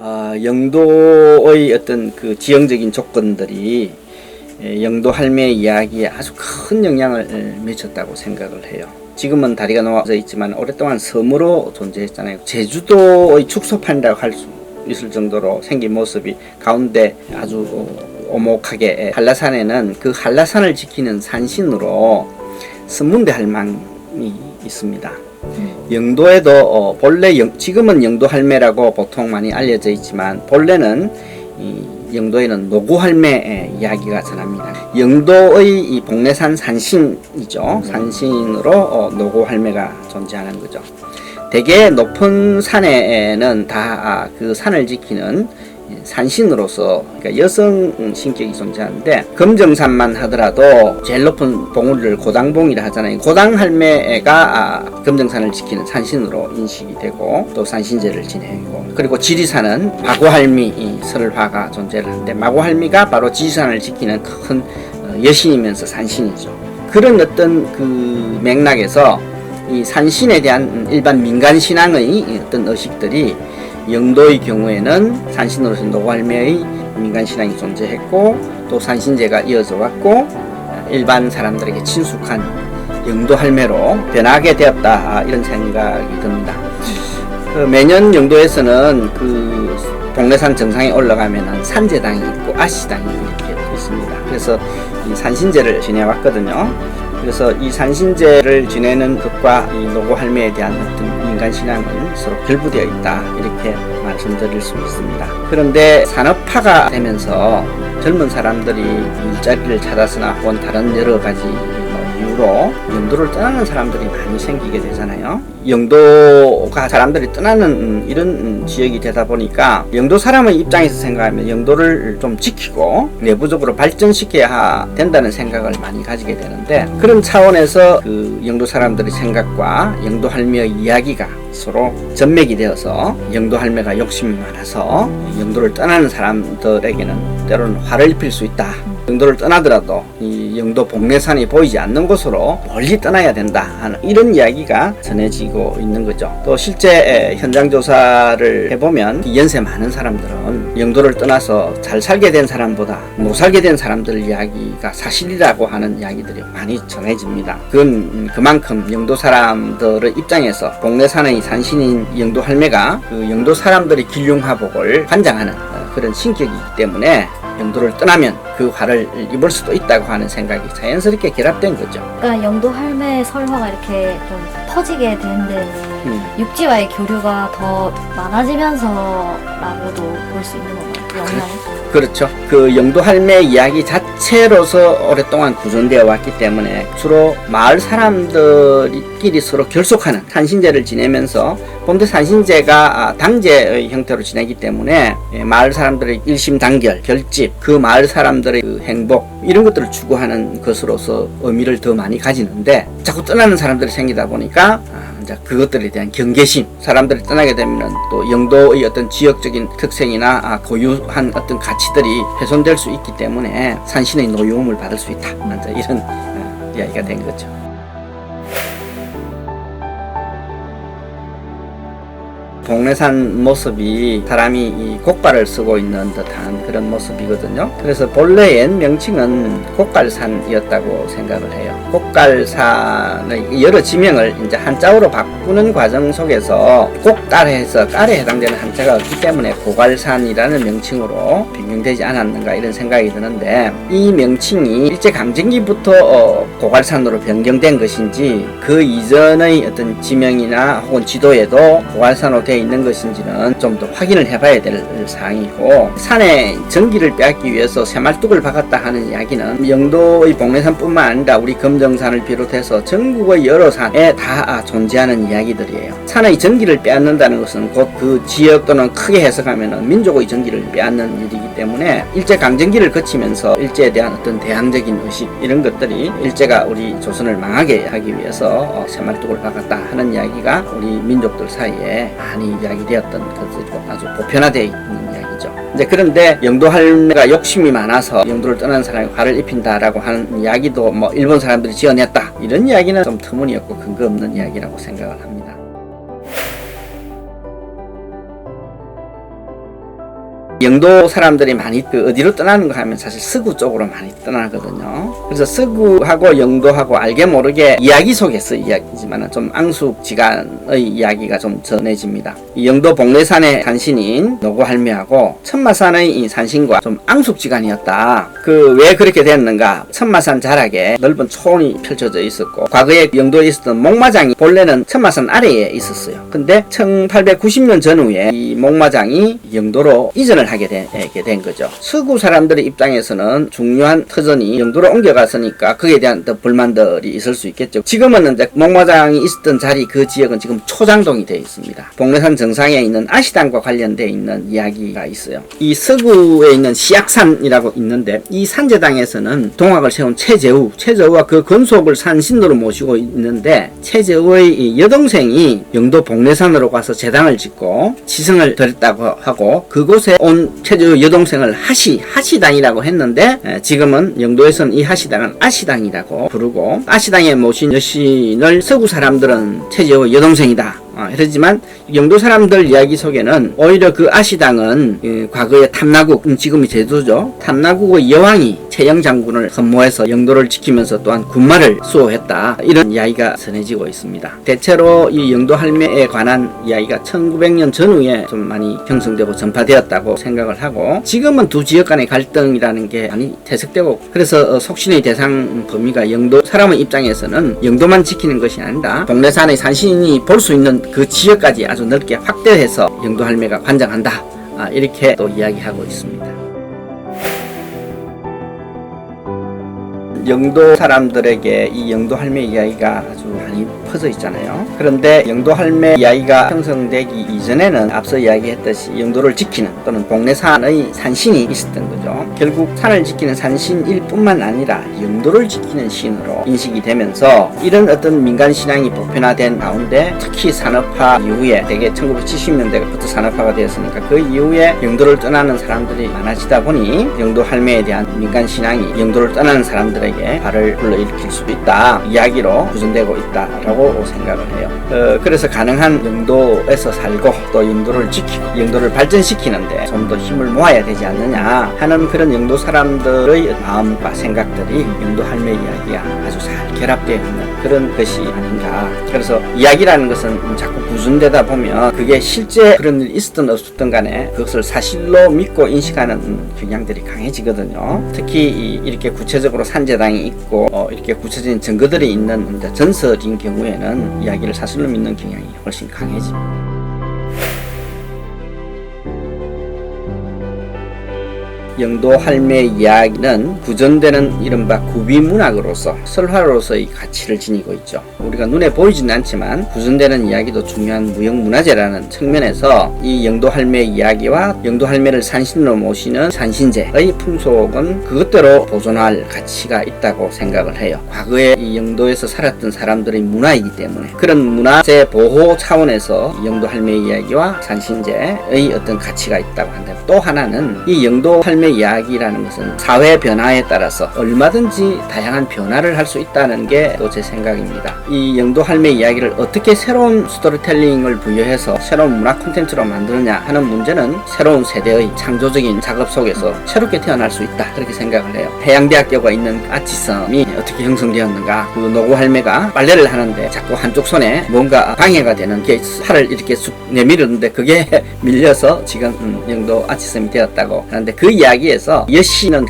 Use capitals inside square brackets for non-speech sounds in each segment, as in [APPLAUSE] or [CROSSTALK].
아, 영도의 어떤 그 지형적인 조건들이 에, 영도 할매 이야기에 아주 큰 영향을 에, 미쳤다고 생각을 해요. 지금은 다리가 놓아져 있지만 오랫동안 섬으로 존재했잖아요. 제주도의 축소판이라고 할 수 있을 정도로 생긴 모습이 가운데 아주 어, 오목하게 한라산에는 그 한라산을 지키는 산신으로 선문대 할망이 있습니다. 영도에도 어, 본래 영- 지금은 영도 할매라고 보통 많이 알려져 있지만 본래는 이 영도에는 노구 할매 이야기가 전합니다. 영도의 이 복례산 산신이죠. 산신으로 어, 노구 할매가 존재하는 거죠. 대개 높은 산에는 다 그 산을 지키는 산신으로서 그러니까 여성 신격이 존재하는데 금정산만 하더라도 제일 높은 봉우리를 고당봉이라 하잖아요. 고당 할매가 아, 금정산을 지키는 산신으로 인식이 되고 또 산신제를 지내고 그리고 지리산은 마고할미 이 설화가 존재를 하는데 마고할미가 바로 지리산을 지키는 큰 어, 여신이면서 산신이죠. 그런 어떤 그 맥락에서 이 산신에 대한 일반 민간 신앙의 어떤 의식들이 영도의 경우에는 산신으로서 노할매의 민간 신앙이 존재했고 또 산신제가 이어져 왔고 일반 사람들에게 친숙한 영도 할매로 변하게 되었다 이런 생각이 듭니다. 그 매년 영도에서는 그 동래산 정상에 올라가면은 산제당이 있고 아시당이 이렇게 있습니다. 그래서 이 산신제를 지내왔거든요. 그래서 이 산신제를 지내는 것과 이 노고 할매에 대한 어떤 민간 신앙은 서로 결부되어 있다 이렇게 말씀드릴 수 있습니다. 그런데 산업화가 되면서 젊은 사람들이 일자리를 찾아서나 혹은 다른 여러 가지 뭐 이유로 영도를 떠나는 사람들이 많이 생기게 되잖아요. 영도가 사람들이 떠나는 음, 이런 음, 지역이 되다 보니까 영도 사람의 입장에서 생각하면 영도를 좀 지키고 내부적으로 발전시켜야 된다는 생각을 많이 가지게 되는데 그런 차원에서 그 영도 사람들의 생각과 영도 할매의 이야기가 서로 전맥이 되어서 영도 할매가 욕심이 많아서 영도를 떠나는 사람들에게는 때로는 화를 입힐 수 있다. 영도를 떠나더라도 이 영도 복례산이 보이지 않는 곳으로 멀리 떠나야 된다 하는 이런 이야기가 전해지고 있는 거죠. 또 실제 에, 현장 조사를 해보면 이 연세 많은 사람들은 영도를 떠나서 잘 살게 된 사람보다 못 살게 된 사람들 이야기가 사실이라고 하는 이야기들이 많이 전해집니다. 그건 음, 그만큼 영도 사람들의 입장에서 복례산의 산신인 영도 할매가 그 영도 사람들의 길흉화복을 환장하는 어, 그런 신격이기 때문에 영도를 떠나면 그 화를 입을 수도 있다고 하는 생각이 자연스럽게 결합된 거죠. 그러니까 영도 할매 설화가 이렇게 좀 퍼지게 된 데는 음. 육지와의 교류가 더 많아지면서라고도 볼 수 있는 건가요? 영향이? 그렇죠. 그 영도 할매 이야기 자체로서 오랫동안 구존되어 왔기 때문에 주로 마을 사람들끼리 서로 결속하는 산신제를 지내면서 본대 산신제가 아, 당제의 형태로 지내기 때문에 예, 마을 사람들의 일심단결, 결집, 그 마을 사람들의 그 행복 이런 것들을 추구하는 것으로서 의미를 더 많이 가지는데 자꾸 떠나는 사람들이 생기다 보니까 아, 이제 그것들에 대한 경계심, 사람들이 떠나게 되면 또 영도의 어떤 지역적인 특성이나 아, 고유한 어떤 가치들이 훼손될 수 있기 때문에 산신의 노여움을 받을 수 있다. 이런 어, 이야기가 된 거죠. 동래산 모습이 사람이 이 곡발을 쓰고 있는 듯한 그런 모습이거든요. 그래서 본래엔 명칭은 곡갈산이었다고 생각을 해요. 곡갈산의 여러 지명을 이제 한자어로 바꾸는 과정 속에서 곡달해서 깔에 해당되는 한자가 없기 때문에 고갈산이라는 명칭으로 변경되지 않았는가 이런 생각이 드는데 이 명칭이 일제 강점기부터 어, 고갈산으로 변경된 것인지 그 이전의 어떤 지명이나 혹은 지도에도 고갈산으로 되어 있는 것인지는 좀 더 확인을 해봐야 될 사항이고 산에 전기를 빼앗기 위해서 새말뚝을 박았다 하는 이야기는 영도의 복례산뿐만 아니라 우리 금정산을 비롯해서 전국의 여러 산에 다 존재하는 이야기들이에요. 산의 전기를 빼앗는다는 것은 곧 그 지역 또는 크게 해석하면 민족의 전기를 빼앗는 일이기 때문에 일제 강점기를 거치면서 일제에 대한 어떤 대항적인 의식 이런 것들이 일제가 우리 조선을 망하게 하기 위해서 어, 새말뚝을 박았다 하는 이야기가 우리 민족들 사이에 많이 이야기되었던 것으로 아주 보편화되어 있는 이야기죠. 이제 그런데 영도 할매가 욕심이 많아서 영도를 떠나는 사람이 화를 입힌다라고 하는 이야기도 뭐 일본 사람들이 지어냈다 이런 이야기는 좀 터무니없고 근거 없는 이야기라고 생각을 합니다. 영도 사람들이 많이 그 어디로 떠나는 거 하면 사실 서구 쪽으로 많이 떠나거든요. 그래서 서구하고 영도하고 알게 모르게 이야기 속에서 이야기지만 좀 앙숙지간의 이야기가 좀 전해집니다. 이 영도 복례산의 산신인 노고 할매하고 천마산의 이 산신과 좀 앙숙지간이었다. 그 왜 그렇게 됐는가? 천마산 자락에 넓은 초원이 펼쳐져 있었고 과거에 영도에 있었던 목마장이 본래는 천마산 아래에 있었어요. 근데 1890년 전후에 이 목마장이 영도로 이전을 하게 되게 된 거죠. 서구 사람들의 입장에서는 중요한 터전이 영도로 옮겨갔으니까 그에 대한 또 불만들이 있을 수 있겠죠. 지금은 이제 목마장이 있었던 자리 그 지역은 지금 초장동이 되어 있습니다. 복례산 정상에 있는 아시당과 관련되어 있는 이야기가 있어요. 이 서구에 있는 시약산이라고 있는데 이 산제당에서는 동학을 세운 최재우, 최재우와 그 건속을 산신으로 모시고 있는데 최재우의 이 여동생이 영도 복례산으로 가서 제당을 짓고 지성을 드렸다고 하고 그곳에 온 최재우 여동생을 하시, 하시당이라고 했는데 에, 지금은 영도에서는 이 하시당은 아시당이라고 부르고 아시당에 모신 여신을 서구 사람들은 최재우 여동생이다. 어, 그렇지만 영도 사람들 이야기 속에는 오히려 그 아시당은 예, 과거에 탐나국, 음, 지금이 제주죠. 탐나국의 여왕이 최영 장군을 선모해서 영도를 지키면서 또한 군마를 수호했다. 이런 이야기가 전해지고 있습니다. 대체로 이 영도 할매에 관한 이야기가 1900년 전후에 좀 많이 형성되고 전파되었다고 생각을 하고 지금은 두 지역 간의 갈등이라는 게 많이 퇴색되고 그래서 어, 속신의 대상 범위가 영도 사람의 입장에서는 영도만 지키는 것이 아니라 동네산의 산신이 볼 수 있는 그 지역까지 아주 넓게 확대해서 영도 할매가 관장한다. 아, 이렇게 또 이야기하고 있습니다. 영도 사람들에게 이 영도 할매 이야기가 아주 많이 퍼져 있잖아요. 그런데 영도 할매 이야기가 형성되기 이전에는 앞서 이야기했듯이 영도를 지키는 또는 복례산의 산신이 있었던 거죠. 결국 산을 지키는 산신일 뿐만 아니라 영도를 지키는 신으로 인식이 되면서 이런 어떤 민간 신앙이 보편화된 가운데 특히 산업화 이후에 대개 1970년대부터 산업화가 되었으니까 그 이후에 영도를 떠나는 사람들이 많아지다 보니 영도 할매에 대한 민간 신앙이 영도를 떠나는 사람들에게 발을 불러일으킬 수도 있다 이야기로 구전되고 있다라고 생각을 해요. 어, 그래서 가능한 영도에서 살고 또 영도를 지키고 영도를 발전시키는데 좀 더 힘을 모아야 되지 않느냐 하는 그런 영도 사람들의 마음과 생각들이 영도 할매 이야기가 아주 잘 결합되어 있는 그런 것이 아닌가. 그래서 이야기라는 것은 자꾸 구준되다 보면 그게 실제 그런 일이 있었든 없었든 간에 그것을 사실로 믿고 인식하는 경향들이 강해지거든요. 특히 이- 이렇게 구체적으로 산재당이 있고 어, 이렇게 구체적인 증거들이 있는 전설인 경우에 는 이야기를 사실로 믿는 경향이 훨씬 강해집니다. 영도 할매 이야기는 구전되는 이른바 구비문학으로서 설화로서의 가치를 지니고 있죠. 우리가 눈에 보이지는 않지만 구전되는 이야기도 중요한 무형문화재라는 측면에서 이 영도 할매 이야기와 영도 할매를 산신으로 모시는 산신제의 풍속은 그것대로 보존할 가치가 있다고 생각을 해요. 과거에 이 영도에서 살았던 사람들의 문화이기 때문에 그런 문화재 보호 차원에서 영도 할매 이야기와 산신제의 어떤 가치가 있다고 한다. 또 하나는 이 영도 할매 이야기라는 것은 사회 변화에 따라서 얼마든지 다양한 변화를 할 수 있다는 게 또 제 생각입니다. 이 영도 할매 이야기를 어떻게 새로운 스토리텔링을 부여해서 새로운 문화 콘텐츠로 만드느냐 하는 문제는 새로운 세대의 창조적인 작업 속에서 새롭게 태어날 수 있다 그렇게 생각을 해요. 해양대학교가 있는 아치섬이 어떻게 형성되었는가 그 노구 할매가 빨래를 하는데 자꾸 한쪽 손에 뭔가 방해가 되는 게 팔을 이렇게 쑥 내밀었는데 그게 [LAUGHS] 밀려서 지금 음, 영도 아치섬이 되었다고 하는데 그 이야기 에서 여신은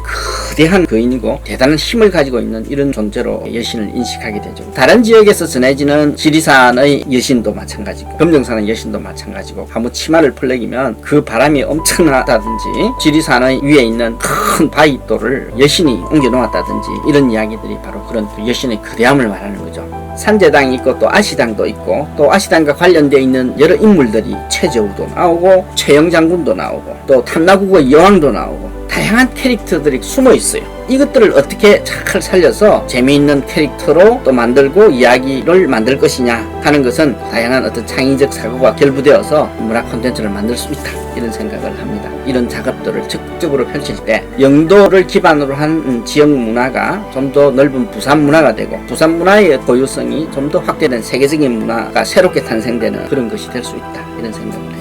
거대한 거인이고 대단한 힘을 가지고 있는 이런 존재로 여신을 인식하게 되죠. 다른 지역에서 전해지는 지리산의 여신도 마찬가지고 금정산의 여신도 마찬가지고 아무 치마를 풀leg이면 그 바람이 엄청나다든지 지리산의 위에 있는 큰 바위돌을 여신이 옮겨 놓았다든지 이런 이야기들이 바로 그런 그 여신의 거대함을 말하는 거죠. 산제당이 있고 또 아시당도 있고 또 아시당과 관련되어 있는 여러 인물들이 최저우도 나오고 최영 장군도 나오고 또 탐나국의 여왕도 나오고 다양한 캐릭터들이 숨어 있어요. 이것들을 어떻게 잘 살려서 재미있는 캐릭터로 또 만들고 이야기를 만들 것이냐 하는 것은 다양한 어떤 창의적 사고가 결부되어서 문화 콘텐츠를 만들 수 있다 이런 생각을 합니다. 이런 작업들을 적극적으로 펼칠 때 영도를 기반으로 한 음, 지역 문화가 좀 더 넓은 부산 문화가 되고 부산 문화의 고유성이 좀 더 확대된 세계적인 문화가 새롭게 탄생되는 그런 것이 될 수 있다 이런 생각을 해요.